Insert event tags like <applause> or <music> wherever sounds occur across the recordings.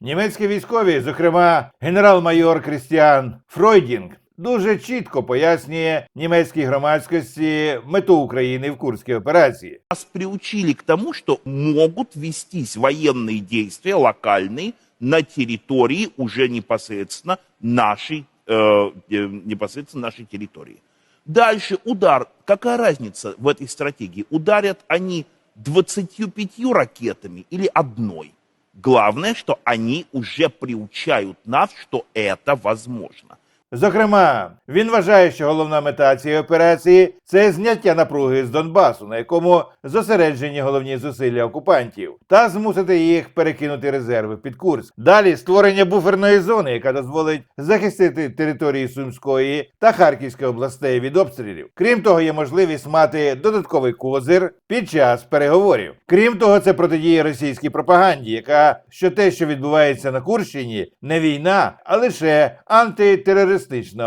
Німецькі військові, зокрема генерал-майор Крістіан Фройдінг, дуже чітко пояснює німецькій громадськості мету України в курській операції. Нас приучили к тому, что могут вестись военные действия локальные на территории уже непосредственно нашей, э, э, непосредственно нашей территории. Дальше удар. Какая разница в этой стратегии? Ударят они 25 ракетами или одной? Главное, что они уже приучают нас, что это возможно. Зокрема, він вважає, що головна мета цієї операції це зняття напруги з Донбасу, на якому зосереджені головні зусилля окупантів, та змусити їх перекинути резерви під Курськ. Далі створення буферної зони, яка дозволить захистити території Сумської та Харківської областей від обстрілів. Крім того, є можливість мати додатковий козир під час переговорів. Крім того, це протидіє російській пропаганді, яка що те, що відбувається на Курщині, не війна, а лише антитерористична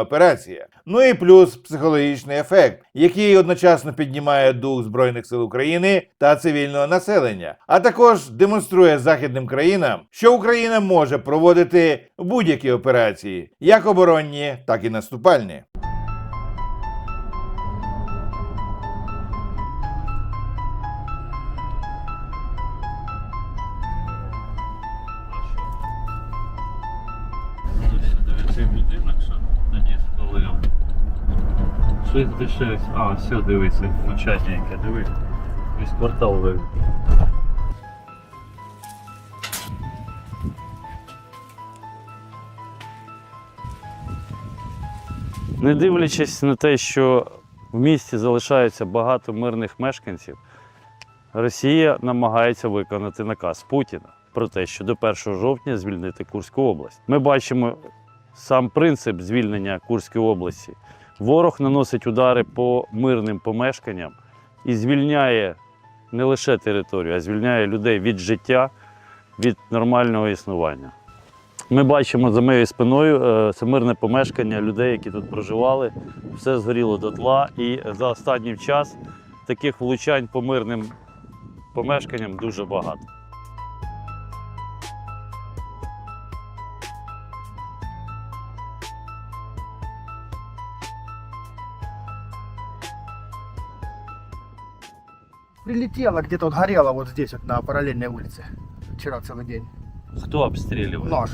операція. Ну і плюс психологічний ефект, який одночасно піднімає дух збройних сил України та цивільного населення, а також демонструє західним країнам, що Україна може проводити будь-які операції, як оборонні, так і наступальні. Щось дешевше. А, все, дивися, влучання яке, диви. Весь квартал вивів. Не дивлячись на те, що в місті залишається багато мирних мешканців, Росія намагається виконати наказ Путіна про те, що до 1 жовтня звільнити Курську область. Ми бачимо сам принцип звільнення Курської області. Ворог наносить удари по мирним помешканням і звільняє не лише територію, а звільняє людей від життя, від нормального існування. Ми бачимо за моєю спиною е, це мирне помешкання людей, які тут проживали. Все згоріло дотла. І за останній час таких влучань по мирним помешканням дуже багато. Прилетело, где-то вот горело вот здесь, вот на параллельной улице. Вчера целый день. Хто обстрілював? Нож.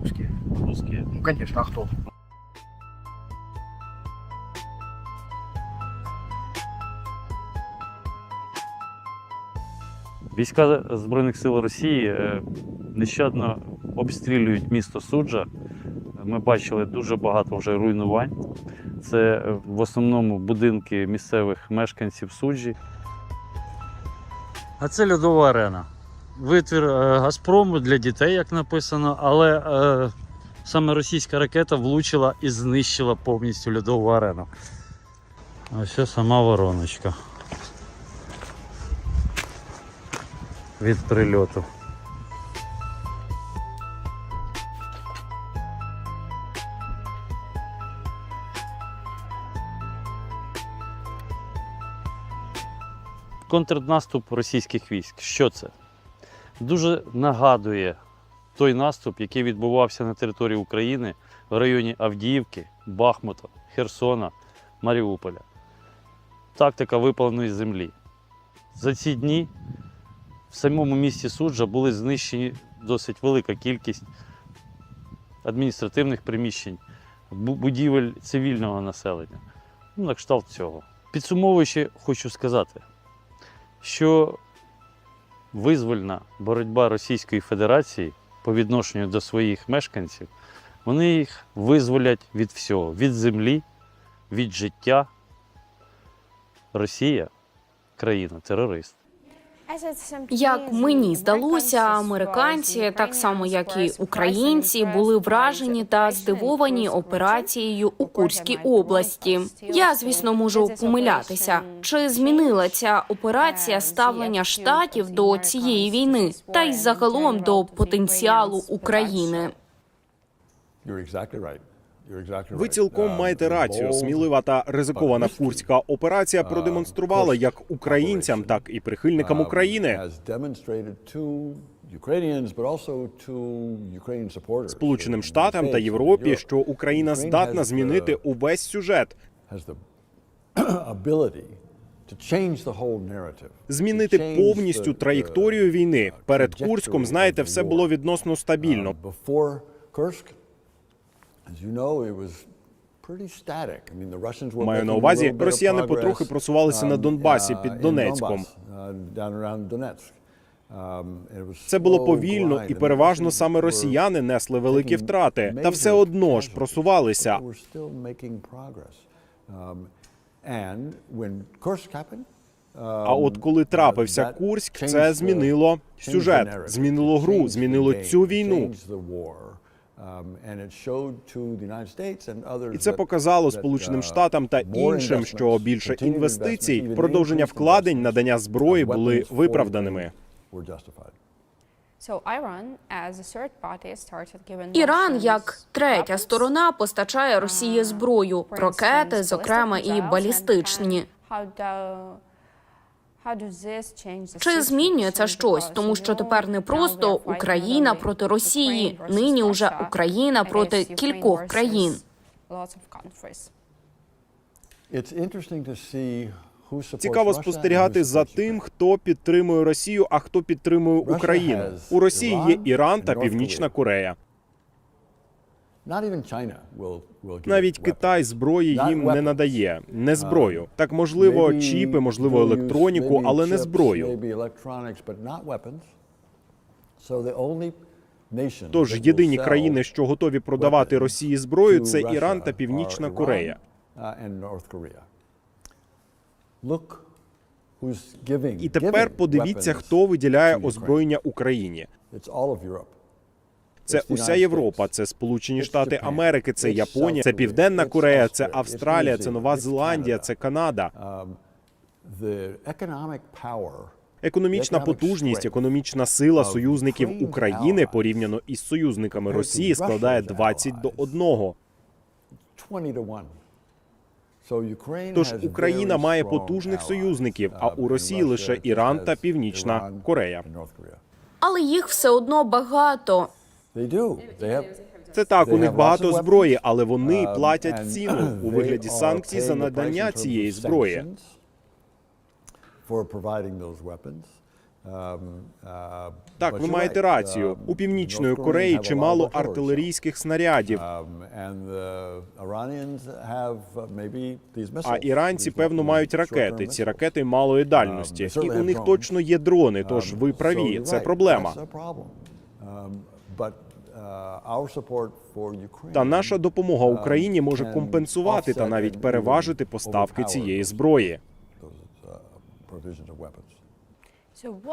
Русские. Русські. Ну, конечно, а кто? Війська Збройних сил Росії е, нещадно обстрілюють місто Суджа. Ми бачили дуже багато вже руйнувань. Це е, в основному будинки місцевих мешканців Суджі. А це льодова арена. Витвір е, Газпрому для дітей, як написано, але е, саме російська ракета влучила і знищила повністю льодову арену. Ось сама вороночка. від прильоту. Контрнаступ російських військ. Що це? Дуже нагадує той наступ, який відбувався на території України в районі Авдіївки, Бахмута, Херсона, Маріуполя. Тактика випаленої землі. За ці дні в самому місті суджа були знищені досить велика кількість адміністративних приміщень, будівель цивільного населення. Ну, на кшталт цього. Підсумовуючи, хочу сказати, що визвольна боротьба Російської Федерації по відношенню до своїх мешканців, вони їх визволять від всього, від землі, від життя. Росія країна терорист. Як мені здалося, американці, так само як і українці, були вражені та здивовані операцією у Курській області. Я, звісно, можу помилятися. Чи змінила ця операція ставлення штатів до цієї війни, та й загалом до потенціалу України? Ви цілком маєте рацію. Смілива та ризикована курська операція продемонструвала як українцям, так і прихильникам України, Ukrainian supporters. Сполученим Штатам та Європі, що Україна здатна змінити увесь сюжет, <clears throat> змінити повністю траєкторію війни. uh, Перед Курськом, знаєте, все було відносно стабільно. Маю на увазі, росіяни потрохи просувалися на um, Донбасі uh, під Донецьком. Uh. Um, Це було повільно, і переважно саме росіяни несли великі втрати, та все одно ж просувалися. Um, А um, от коли трапився Курськ, це змінило сюжет, змінило гру, змінило цю війну. Changed the war. Um, and it showed to the United States and others І це показало Сполученим uh, Штатам та more іншим, що більше інвестицій, продовження вкладень, надання зброї були виправданими. Іран, як третя сторона, постачає Росії зброю, ракети, зокрема і балістичні. Чи змінює це situation? щось, тому що тепер не просто Україна проти Росії, нині уже Україна проти кількох країн. Цікаво спостерігати за тим, хто підтримує Росію, а хто підтримує Україну. У Росії є Іран та Північна. Корея. Навіть. Китай зброї їм не надає, не зброю. Так можливо, чіпи, можливо, електроніку, але не зброю. Тож єдині країни, що готові продавати Росії зброю, це Іран та Північна Корея. uh, І тепер подивіться, хто виділяє озброєння Україні. Це уся Європа, це Сполучені Штати Америки, це Японія, це Південна Корея, це Австралія, це Нова Зеландія, це Канада. Um, Економічна потужність, економічна сила союзників України порівняно із союзниками Росії складає Russia's 20 до allies. 1. 20 to 1. So Ukraine Тож Україна має потужних союзників, а Um, у Росії лише Іран та Північна Корея. Але їх все одно багато. Це так, у них багато зброї, але вони um, платять ціну у вигляді санкцій за надання цієї зброї. Um, uh, Так, ви маєте рацію. Um, У Північної Кореї чимало артилерійських снарядів. Um, uh. А іранці, певно, мають ракети. Ці ракети малої дальності. Um, І у них точно є дрони. Тож Um, ви праві, це проблема. Uh, our support for Ukraine, Та наша допомога um, Україні може компенсувати та навіть переважити поставки цієї зброї. uh.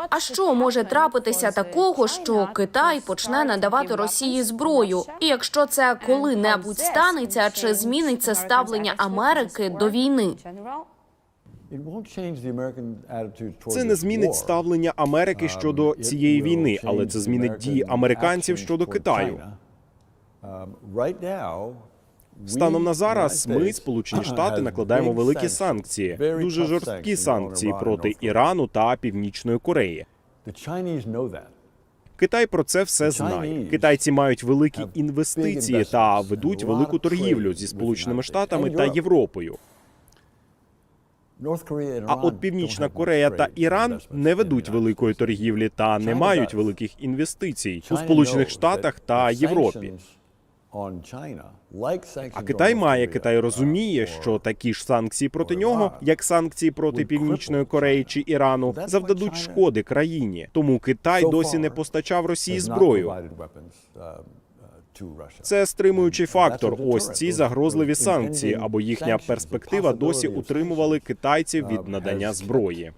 А що може трапитися такого, що Китай почне надавати Росії зброю? І якщо це коли-небудь станеться, чи зміниться ставлення Америки до війни? Це не змінить ставлення Америки Um, щодо цієї війни, але це змінить дії американців щодо Китаю. Um, Станом на зараз ми, Сполучені <coughs> Штати, накладаємо великі санкції, дуже жорсткі санкції проти Ірану та Північної Кореї. Китай про це все знає. Китайці мають великі інвестиції та ведуть велику торгівлю зі Сполученими Штатами та Європою. А от Північна Корея та Іран не ведуть великої торгівлі та не мають великих інвестицій у Сполучених Штатах та Європі. А Китай має, Китай uh, розуміє, що такі ж санкції проти нього, як санкції проти Північної Кореї чи Ірану, завдадуть шкоди країні. Тому Китай досі не постачав Росії зброю. Це стримуючий фактор. Ось ці загрозливі санкції або їхня перспектива досі утримували китайців від um, надання зброї.